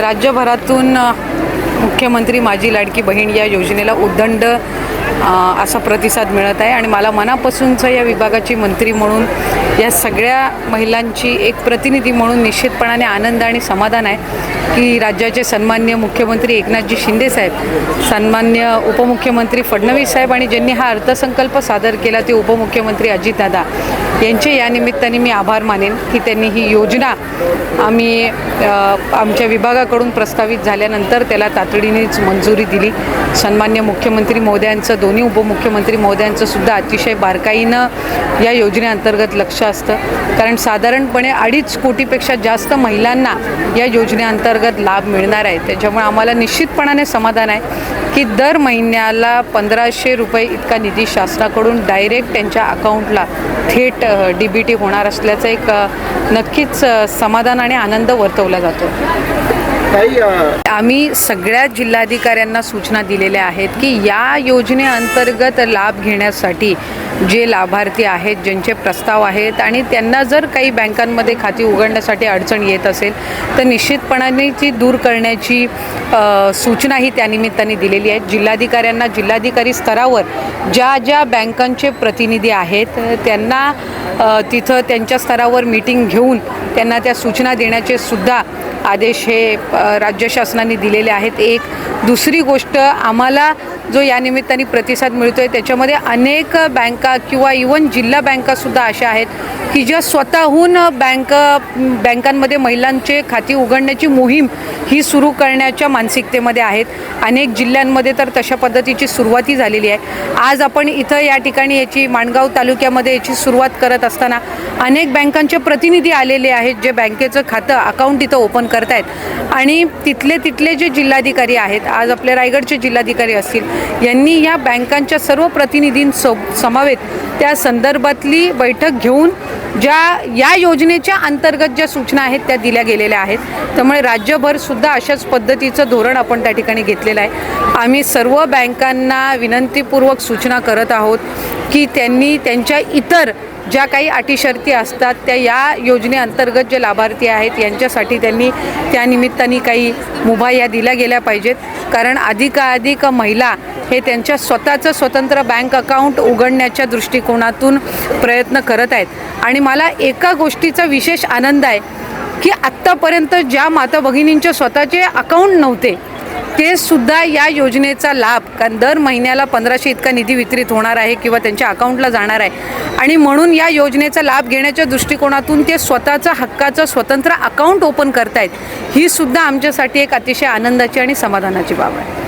राज्यभरातून मुख्यमंत्री माझी लाडकी बहीण या योजनेला उद्दंड असा प्रतिसाद मिळत आहे आणि मला मनापासूनचं या विभागाची मंत्री म्हणून या सगळ्या महिलांची एक प्रतिनिधी म्हणून निश्चितपणाने आनंद आणि समाधान आहे की राज्याचे सन्मान्य मुख्यमंत्री एकनाथजी शिंदेसाहेब सन्मान्य उपमुख्यमंत्री फडणवीस साहेब आणि ज्यांनी हा अर्थसंकल्प सादर केला ते उपमुख्यमंत्री अजितदादा यांचे या निमित्ताने मी आभार मानेन की त्यांनी ही योजना आम्ही आमच्या विभागाकडून प्रस्तावित झाल्यानंतर त्याला तातडीनेच मंजुरी दिली. सन्मान्य मुख्यमंत्री मोदयांचं दोन दोन्ही उपमुख्यमंत्री महोदयांचं सुद्धा अतिशय बारकाईनं या योजनेअंतर्गत लक्ष असतं. कारण साधारणपणे अडीच कोटीपेक्षा जास्त महिलांना या योजनेअंतर्गत लाभ मिळणार आहे. त्याच्यामुळे आम्हाला निश्चितपणाने समाधान आहे की दर महिन्याला पंधराशे रुपये इतका निधी शासनाकडून डायरेक्ट त्यांच्या अकाउंटला थेट डी बी टी होणार असल्याचं एक नक्कीच समाधान आणि आनंद वर्तवला जातो. काही आम्ही सगळ्या जिल्हाधिकाऱ्यांना सूचना दिलेल्या आहेत की या योजनेअंतर्गत लाभ घेण्यासाठी जे लाभार्थी आहेत ज्यांचे प्रस्ताव आहेत आणि त्यांना जर काही बँकांमध्ये खाती उघडण्यासाठी अडचण येत असेल तर निश्चितपणाने ती दूर करण्याची सूचनाही त्यानिमित्ताने दिलेली आहे जिल्हाधिकाऱ्यांना जिल्हाधिकारी स्तरावर ज्या ज्या बँकांचे प्रतिनिधी आहेत त्यांना तिथं त्यांच्या स्तरावर मीटिंग घेऊन त्यांना त्या सूचना देण्याचे सुद्धा आदेश हे राज्य शासनाने दिलेले आहेत. एक दुसरी गोष्ट आम्हाला जो या निमित्ताने प्रतिसाद मिळतो आहे त्याच्यामध्ये अनेक बँका किंवा इवन जिल्हा बँकासुद्धा अशा आहेत की ज्या स्वतःहून बँक बँकांमध्ये महिलांचे खाती उघडण्याची मोहीम ही सुरू करण्याच्या मानसिकतेमध्ये आहेत. अनेक जिल्ह्यांमध्ये तर तशा पद्धतीची सुरुवातही झालेली आहे. आज आपण इथं या ठिकाणी याची माणगाव तालुक्यामध्ये याची सुरुवात करत असताना अनेक बँकांचे प्रतिनिधी आलेले आहेत जे बँकेचं खातं अकाउंट इथं ओपन करतायत. आणि तिथले तिथले जे जिल्हाधिकारी आहेत आज आपले रायगडचे जिल्हाधिकारी असतील यांनी या बँकांच्या सर्व प्रतिनिधींसो समवेत त्या संदर्भातली बैठक घेऊन ज्या या योजनेच्या अंतर्गत ज्या सूचना आहेत त्या दिल्या गेलेल्या आहेत. त्यामुळे राज्यभरसुद्धा अशाच पद्धतीचं धोरण आपण त्या ठिकाणी घेतलेलं आहे. आम्ही सर्व बँकांना विनंतीपूर्वक सूचना करत आहोत की त्यांनी त्यांच्या इतर ज्या काही अटी शर्ती असतात त्या या योजनेअंतर्गत जे लाभार्थी आहेत यांच्यासाठी त्यांनी त्या निमित्ताने काही मुभा या दिल्या गेल्या पाहिजेत. कारण अधिकाधिक महिला हे त्यांच्या स्वतःचं स्वतंत्र बँक अकाउंट उघडण्याच्या दृष्टिकोनातून प्रयत्न करत आहेत. आणि मला एका गोष्टीचा विशेष आनंद आहे की आत्तापर्यंत ज्या माता भगिनींचे स्वतःचे अकाउंट नव्हते ते सुद्धा या योजनेचा लाभ कारण दर महिन्याला पंधराशे इतका निधी वितरित होणार आहे किंवा त्यांच्या अकाउंटला जाणार आहे. आणि म्हणून या योजनेचा लाभ घेण्याच्या दृष्टिकोनातून ते स्वतःचा हक्काचं स्वतंत्र अकाउंट ओपन करतायत. ही सुद्धा आमच्यासाठी एक अतिशय आनंदाची आणि समाधानाची बाब आहे.